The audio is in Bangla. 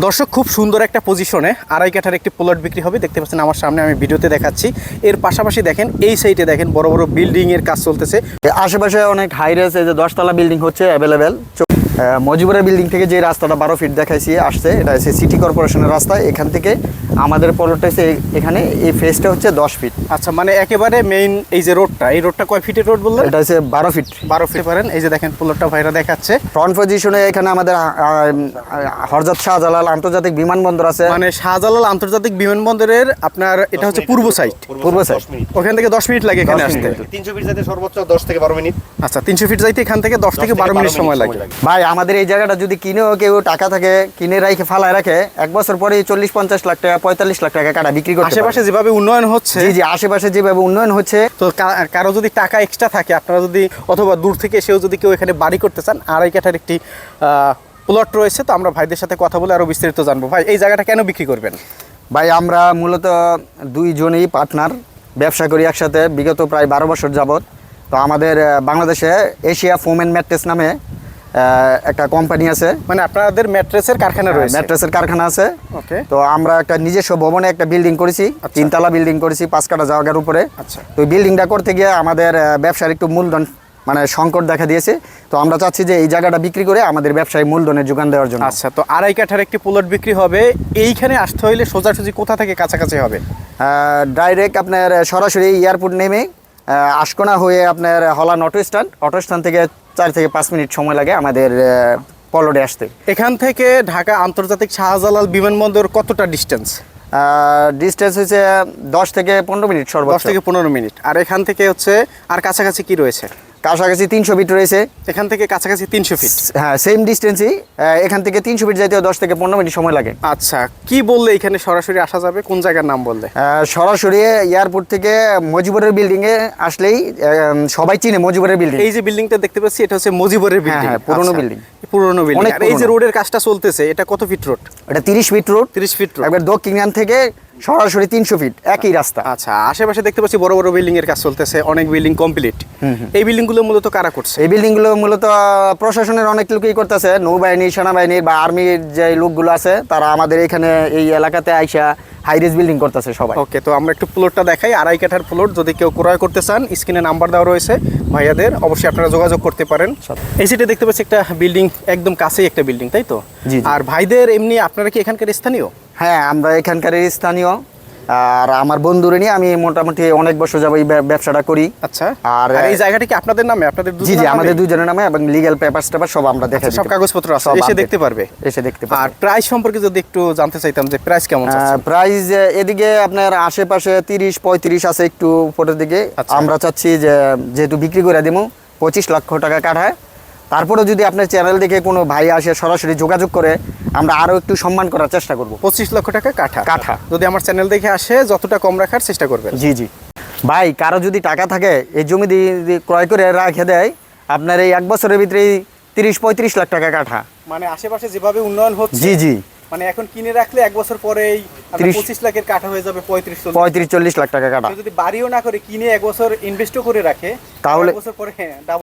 দর্শক, খুব সুন্দর একটা পজিশনে আড়াই কাঠার একটি প্লট বিক্রি হবে। দেখতে পাচ্ছেন আমার সামনে আমি ভিডিওতে দেখাচ্ছি। এর পাশাপাশি দেখেন, এই সাইডে দেখেন বড় বড় বিল্ডিং এর কাজ চলতেছে। আশেপাশে অনেক হাই রেস এই যে দশতলা বিল্ডিং হচ্ছে অ্যাভেলেবেল মজিবুরের বিল্ডিং থেকে যে রাস্তাটা বারো ফিট দেখাইছি আসছে এটা হচ্ছে সিটি কর্পোরেশনের রাস্তা। এখান থেকে আমাদের পলটটা হচ্ছে এই- এখানে এই ফেসটা হচ্ছে দশ ফিট আচ্ছা মানে একেবারে মেইন এই যে রোডটা এই রোডটা কয় ফিটের রোড বললেন? এটা হচ্ছে বারো ফিট বারো ফিট পারেন। এই যে দেখেন প্লটটা ভাইরা দেখাচ্ছে। ফ্রন্ট পজিশনে এখানে আমাদের হরজত শাহজালাল আন্তর্জাতিক বিমানবন্দর আছে। মানে শাহজালাল আন্তর্জাতিক বিমানবন্দরের আপনার এটা হচ্ছে পূর্ব সাইড পূর্ব সাইড ওখান থেকে দশ মিনিট লাগে এখানে আসতে। তিনশো ফিট যাতে সর্বোচ্চ দশ থেকে বারো মিনিট। আচ্ছা তিনশো ফিট যাইতে এখান থেকে দশ থেকে বারো মিনিট সময় লাগে। ভাই আমাদের এই জায়গাটা যদি কিনেও কেউ টাকা থাকে কিনে রাখে ফালায় রাখে এক বছর পরে চল্লিশ পঞ্চাশ লাখ টাকা পঁয়তাল্লিশ লাখ টাকা কাটা বিক্রি করে আশেপাশে যেভাবে উন্নয়ন হচ্ছে জি জি আশেপাশে যেভাবে উন্নয়ন হচ্ছে। তো কারও যদি টাকা এক্সট্রা থাকে আপনারা যদি অথবা দূর থেকে এসেও যদি কেউ এখানে বাড়ি করতে চান আড়াই কাঠার একটি প্লট রয়েছে তো আমরা ভাইদের সাথে কথা বলে আরও বিস্তারিত জানব। ভাই এই জায়গাটা কেন বিক্রি করবেন? ভাই আমরা মূলত দুইজনই পার্টনার ব্যবসা করি একসাথে বিগত প্রায় বারো বছর যাবৎ। তো আমাদের বাংলাদেশে এশিয়া ফোম অ্যান্ড ম্যাট্রেস নামে একটা কোম্পানি আছে। মানে আপনাদের ম্যাট্রেসের কারখানা রয়েছে? ম্যাট্রেসের কারখানা আছে। ওকে তো আমরা একটা নিজস্ব ভবনে একটা বিল্ডিং করেছি। তিনতলা বিল্ডিং করেছি পাঁচ কাটা জায়গার উপরে। আচ্ছা। তো বিল্ডিংটা করতে গিয়ে আমাদের ব্যবসার একটু মূলধন মানে সংকট দেখা দিয়েছে। তো আমরা চাচ্ছি যে এই জায়গাটা বিক্রি করে আমাদের ব্যবসায় মূলধনের যোগান দেওয়ার জন্য। আচ্ছা তো আড়াই কাঠার একটি প্লট বিক্রি হবে। এইখানে আসতে হইলে সোজাসুজি কোথা থেকে কাছাকাছি হবে? ডাইরেক্ট আপনার সরাসরি এয়ারপোর্ট নেমে আশকোনা হয়ে আপনার হলান অটো স্ট্যান্ড অটো স্ট্যান্ড থেকে চার থেকে পাঁচ মিনিট সময় লাগে আমাদের পলডে আসতে। এখান থেকে ঢাকা আন্তর্জাতিক শাহজালাল বিমানবন্দর কতটা ডিস্টেন্স ডিস্টেন্স হচ্ছে দশ থেকে পনেরো মিনিট দশ থেকে পনেরো মিনিট। আর এখান থেকে হচ্ছে আর কাছাকাছি কি রয়েছে? কাছাকাছি তিনশো ফিট রয়েছে। এখান থেকে কাছাকাছি তিনশো ফিট হ্যাঁ সেম ডিস্টেন্সই এখান থেকে তিনশো ফিট যাইতে দশ থেকে পনেরো মিনিট সময় লাগে। আচ্ছা কি বললে এখানে সরাসরি আসা যাবে? কোন জায়গার নাম বললে? সরাসরি এয়ারপোর্ট থেকে মজিবরের বিল্ডিংয়ে আসলেই সবাই চিনে মজিবরের বিল্ডিং এই যে বিল্ডিংটা দেখতে পাচ্ছি এটা হচ্ছে মজিবরের বিল্ডিং হ্যাঁ, পুরনো building। পুরনো বিল্ডিং এই যে রোডের কাজটা চলতেছে এটা কত ফিট রোড এটা তিরিশ ফিট রোড তিরিশ ফিট রোড একবার দক্ষিণ থেকে সরাসরি তিনশো ফিট একই রাস্তা। আচ্ছা আশেপাশে দেখতে পাচ্ছি বড় বড় বিল্ডিং এর কাজ চলতেছে অনেক বিল্ডিং কমপ্লিট এই বিল্ডিংগুলো মূলত কারা করছে? এই বিল্ডিংগুলো মূলত প্রশাসনের অনেক লোকই করতেছে নৌবাহিনী সেনাবাহিনীর বা আর্মির যে লোকগুলো আছে তারা আমাদের এখানে এই এলাকাতে আইসা হাইরেজ বিল্ডিং করতেছে সবাই। ওকে তো আমরা একটু প্লটটা দেখাই। আড়াই কাঠার প্লট যদি কেউ ক্রয় করতে চান স্ক্রিনে নাম্বার দেওয়া রয়েছে ভাইয়াদের অবশ্যই আপনারা যোগাযোগ করতে পারেন। এই সিটে দেখতে পাচ্ছি একটা বিল্ডিং একদম কাছেই একটা বিল্ডিং তাই তো। আর ভাইদের এমনি আপনারা কি এখানকার স্থানীয়? হ্যাঁ আমরা এখানকার স্থানীয়। আর আমার বন্ধুরে নিয়ে আমি মোটামুটি অনেক বছর যাব এই ব্যবসাটা করি। আচ্ছা। আর এই জায়গাটা কি আপনাদের নামে? আপনাদের জি জি আমাদের দুজনের নামে এবং লিগ্যাল পেপার টেপার সব আমরা দেখে আচ্ছা, সব কাগজপত্র আছে এসে দেখতে পারবে। এসে দেখতে পারবে। আর প্রাইস সম্পর্কে যদি একটু জানতে চাইতাম যে প্রাইস কেমন চাচ্ছেন? প্রাইস এদিকে আপনার আশেপাশে তিরিশ পঁয়ত্রিশ আছে একটু উপরের দিকে। আচ্ছা। আমরা চাচ্ছি যে যেহেতু বিক্রি করে দেবো পঁচিশ লক্ষ টাকা কাঠায়। তারপরে যদি আপনার চ্যানেল দেখে কোনো ভাই আসে সরাসরি যোগাযোগ করে আমরা আরও একটু সম্মান করার চেষ্টা করব। পঁচিশ লক্ষ টাকা কাঠা। কাঠা। যদি আমার চ্যানেল দেখে আসে যতটা কম রাখার চেষ্টা করবেন। জি জি। ভাই কারও যদি টাকা থাকে এই জমি দিয়ে ক্রয় করে রাখে দেয় আপনার এই এক বছরের ভিতরেই তিরিশ পঁয়ত্রিশ লাখ টাকা কাঠা। মানে আশেপাশে যেভাবে উন্নয়ন হচ্ছে জি জি। মানে এখন কিনে রাখলে এক বছর পরেই পঁচিশ লাখের কাঠা হয়ে যাবে পঁয়ত্রিশ পঁয়ত্রিশ চল্লিশ লাখ টাকা কেউ যদি বাড়িও না করে কিনে এক বছর ইনভেস্টও করে রাখে তাহলে- এক বছর পরে হ্যাঁ